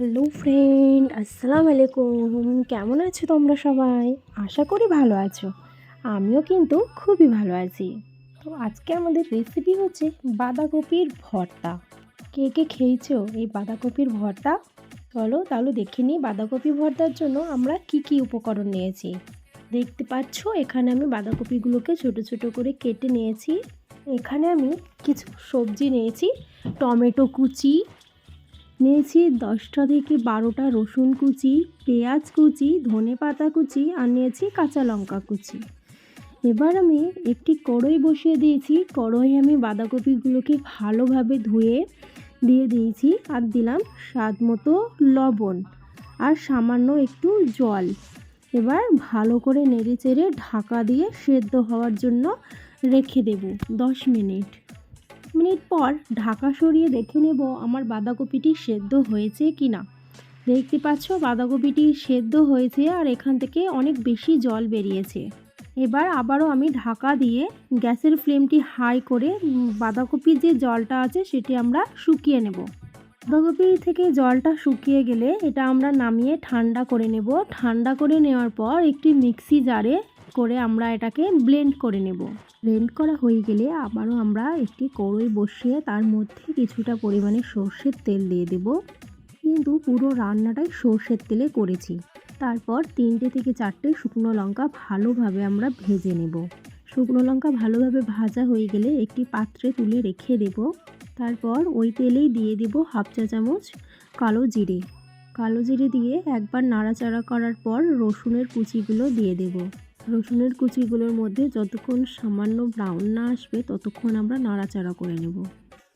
Hello friend, আসসালামু আলাইকুম। কেমন আছো তোমরা সবাই? আশা করি ভালো আছো। আমিও কিন্তু খুবই ভালো আছি। তো আজকে আমাদের রেসিপি হচ্ছে বাঁধাকপির ভর্তা। কে কে খেয়েছো এই বাঁধাকপির ভর্তা? চলো তাহলে দেখে নিই বাঁধাকপি ভর্তার জন্য আমরা কি কি উপকরণ নিয়েছি। দেখতে পাচ্ছ, এখানে আমি বাঁধাকপিগুলোকে ছোট ছোট করে কেটে নিয়েছি। এখানে আমি কিছু সবজি নিয়েছি, টমেটো কুচি নিয়েছি দশটা থেকে বারোটা রসুন কুচি, পেঁয়াজ কুচি, ধনে পাতা কুচি আর নিয়েছি কাঁচা লঙ্কা কুচি। এবার আমি একটি কড়াই বসিয়ে দিয়েছি। কড়াই আমি বাঁধাকপিগুলোকে ভালোভাবে ধুয়ে দিয়ে দিয়েছি আর দিলাম স্বাদ মতো লবণ আর সামান্য একটু জল। এবার ভালো করে নেড়ে চেড়ে ঢাকা দিয়ে সেদ্ধ হওয়ার জন্য রেখে দেব দশ মিনিট। মিনিট পর ঢাকা সরিয়ে দেখে নেব আমার বাঁধাকপিটি সেদ্ধ হয়েছে কি না। দেখতে পাচ্ছ, বাঁধাকপিটি সেদ্ধ হয়েছে আর এখান থেকে অনেক বেশি জল বেরিয়েছে। এবার আবারও আমি ঢাকা দিয়ে গ্যাসের ফ্লেমটি হাই করে বাঁধাকপির যে জলটা আছে সেটি আমরা শুকিয়ে নেব। বাঁধাকপি থেকে জলটা শুকিয়ে গেলে এটা আমরা নামিয়ে ঠান্ডা করে নেব। ঠান্ডা করে নেওয়ার পর একটি মিক্সি জারে করে আমরা এটাকে ব্লেন্ড করে নেব। ব্লেন্ড করা হয়ে গেলে আবারও আমরা একটি কড়াই বসিয়ে তার মধ্যে কিছুটা পরিমাণে সর্ষের তেল দিয়ে দেব। কিন্তু পুরো রান্নাটাই সর্ষের তেলে করেছি। তারপর তিনটে থেকে চারটে শুকনো লঙ্কা ভালোভাবে আমরা ভেজে নেব। শুকনো লঙ্কা ভালোভাবে ভাজা হয়ে গেলে একটি পাত্রে তুলে রেখে দেব। তারপর ওই তেলেই দিয়ে দেব হাফ চা চামচ কালো জিরে। কালো জিরে দিয়ে একবার নাড়াচাড়া করার পর রসুনের কুচিগুলো দিয়ে দেব। রসুনের কুচিগুলোর মধ্যে যতক্ষণ সামান্য ব্রাউন না আসবে, ততক্ষণ আমরা নাড়াচাড়া করে নেব।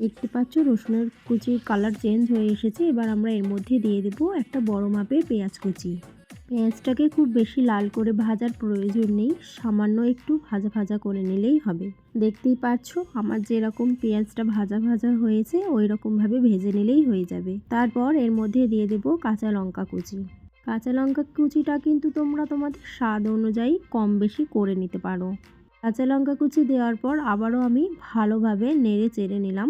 দেখতে পাচ্ছ রসুনের কুচির কালার চেঞ্জ হয়ে এসেছে। এবার আমরা এর মধ্যে দিয়ে দেব একটা বড় মাপের পেঁয়াজ কুচি। পেঁয়াজটাকে খুব বেশি লাল করে ভাজার প্রয়োজন নেই, সামান্য একটু ভাজা ভাজা করে নিলেই হবে। দেখতেই পাচ্ছ আমার যেরকম পেঁয়াজটা ভাজা ভাজা হয়েছে ওই রকমভাবে ভেজে নিলেই হয়ে যাবে। তারপর এর মধ্যে দিয়ে দেব কাঁচা লঙ্কা কুচি। কাঁচা লঙ্কা কুচিটা কিন্তু তোমরা তোমাদের স্বাদ অনুযায়ী কম বেশি করে নিতে পারো। কাঁচা লঙ্কা কুচি দেওয়ার পর আবারও আমি ভালোভাবে নেড়ে চেড়ে নিলাম।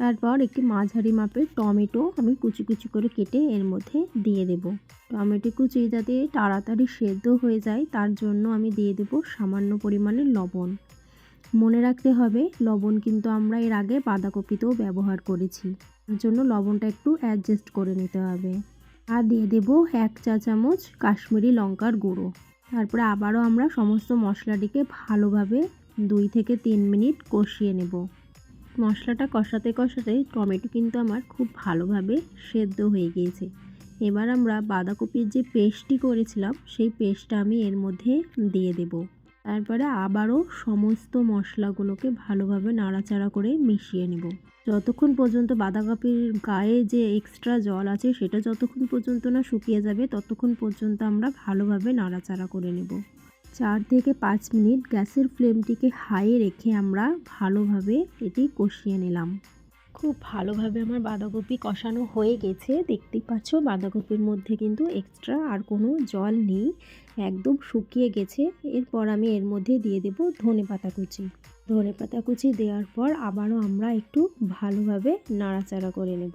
তারপর একটি মাঝারি মাপের টমেটো আমি কুচি কুচি করে কেটে এর মধ্যে দিয়ে দেব। টমেটো কুচি যাতে তাড়াতাড়ি সেদ্ধ হয়ে যায়, তার জন্য আমি দিয়ে দেব সামান্য পরিমাণে লবণ। মনে রাখতে হবে, লবণ কিন্তু আমরা এর আগে বাঁধাকপিতেও ব্যবহার করেছি। তার জন্য লবণটা একটু অ্যাডজাস্ট করে নিতে হবে। আর দিয়ে দেব এক চা চামচ কাশ্মীরি লঙ্কার গুঁড়ো। তারপরে আবারও আমরা সমস্ত মশলাটিকে ভালোভাবে দুই থেকে তিন মিনিট কষিয়ে নেব। মশলাটা কষাতে কষাতে টমেটো কিন্তু আমার খুব ভালোভাবে সেদ্ধ হয়ে গিয়েছে। এবার আমরা বাঁধাকপির যে পেস্টটি করেছিলাম, সেই পেস্টটা আমি এর মধ্যে দিয়ে দেব। তারপরে আবারও সমস্ত মশলাগুলোকে ভালোভাবে নাড়াচাড়া করে মিশিয়ে নেব। যতক্ষণ পর্যন্ত বাঁধাকপির গায়ে যে এক্সট্রা জল আছে, সেটা যতক্ষণ পর্যন্ত না শুকিয়ে যাবে, ততক্ষণ পর্যন্ত আমরা ভালোভাবে নাড়াচাড়া করে নেব। চার থেকে পাঁচ মিনিট গ্যাসের ফ্লেমটিকে হাইয়ে রেখে আমরা ভালোভাবে এটি কষিয়ে নিলাম। খুব ভালোভাবে আমার বাঁধাকপি কষানো হয়ে গেছে। দেখতেই পাচ্ছ, বাঁধাকপির মধ্যে কিন্তু এক্সট্রা আর কোনো জল নেই। একদম শুকিয়ে গেছে। এরপর আমি এর মধ্যে দিয়ে দেব ধনে পাতা কুচি। ধনে পাতা কুচি দেওয়ার পর আবারও আমরা একটু ভালোভাবে নাড়াচাড়া করে নেব।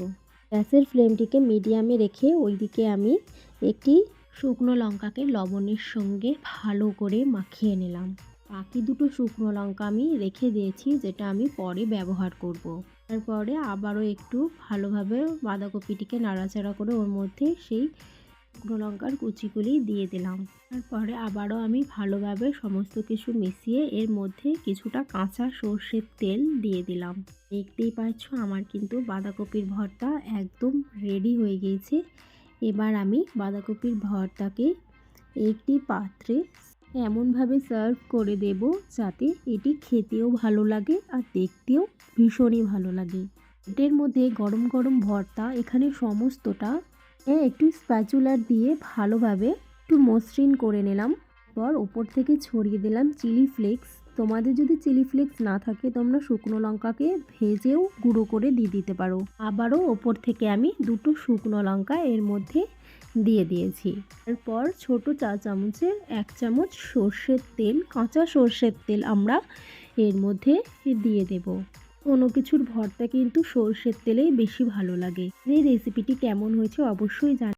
গ্যাসের ফ্লেমটিকে মিডিয়ামে রেখে ওইদিকে আমি একটি শুকনো লঙ্কাকে লবণের সঙ্গে ভালো করে মাখিয়ে নিলাম। বাকি দুটো শুকনো লঙ্কা আমি রেখে দিয়েছি, যেটা আমি পরে ব্যবহার করব। তারপরে আবারও একটু ভালোভাবে বাঁধাকপিটিকে নাড়াচাড়া করে ওর মধ্যে সেই শুকনো লঙ্কার কুচিগুলি দিয়ে দিলাম। তারপরে আবারও আমি ভালোভাবে সমস্ত কিছু মিশিয়ে এর মধ্যে কিছুটা কাঁচা সর্ষের তেল দিয়ে দিলাম। দেখতেই পাচ্ছ আমার কিন্তু বাঁধাকপির ভর্তা একদম রেডি হয়ে গিয়েছে। এবার আমি বাঁধাকপির ভর্তাকে একটি পাত্রে এমনভাবে সার্ভ করে দেব যাতে এটি খেতেও ভালো লাগে আর দেখতেও ভীষণই ভালো লাগে। এর মধ্যে গরম গরম ভর্তা, এখানে সমস্তটা। একটু স্প্যাচুলার দিয়ে ভালোভাবে একটু মসৃণ করে নিলাম। পর ওপর থেকে ছড়িয়ে দিলাম চিলি ফ্লেক্স। তোমাদের যদি চিলি ফ্লেক্স না থাকে, তোমরা শুকনো লঙ্কাকে ভেজেও গুঁড়ো করে দিয়ে দিতে পারো। আবারও ওপর থেকে আমি দুটো শুকনো লঙ্কা এর মধ্যে দিয়ে দিয়েছি। তারপর ছোট চা চামচের এক চামচ সর্ষের তেল, কাঁচা সর্ষের তেল আমরা এর মধ্যে দিয়ে দেব। কোনো কিছুর ভর্তা কিন্তু সর্ষের তেলেই বেশি ভালো লাগে। এই রেসিপিটি কেমন হয়েছে অবশ্যই জান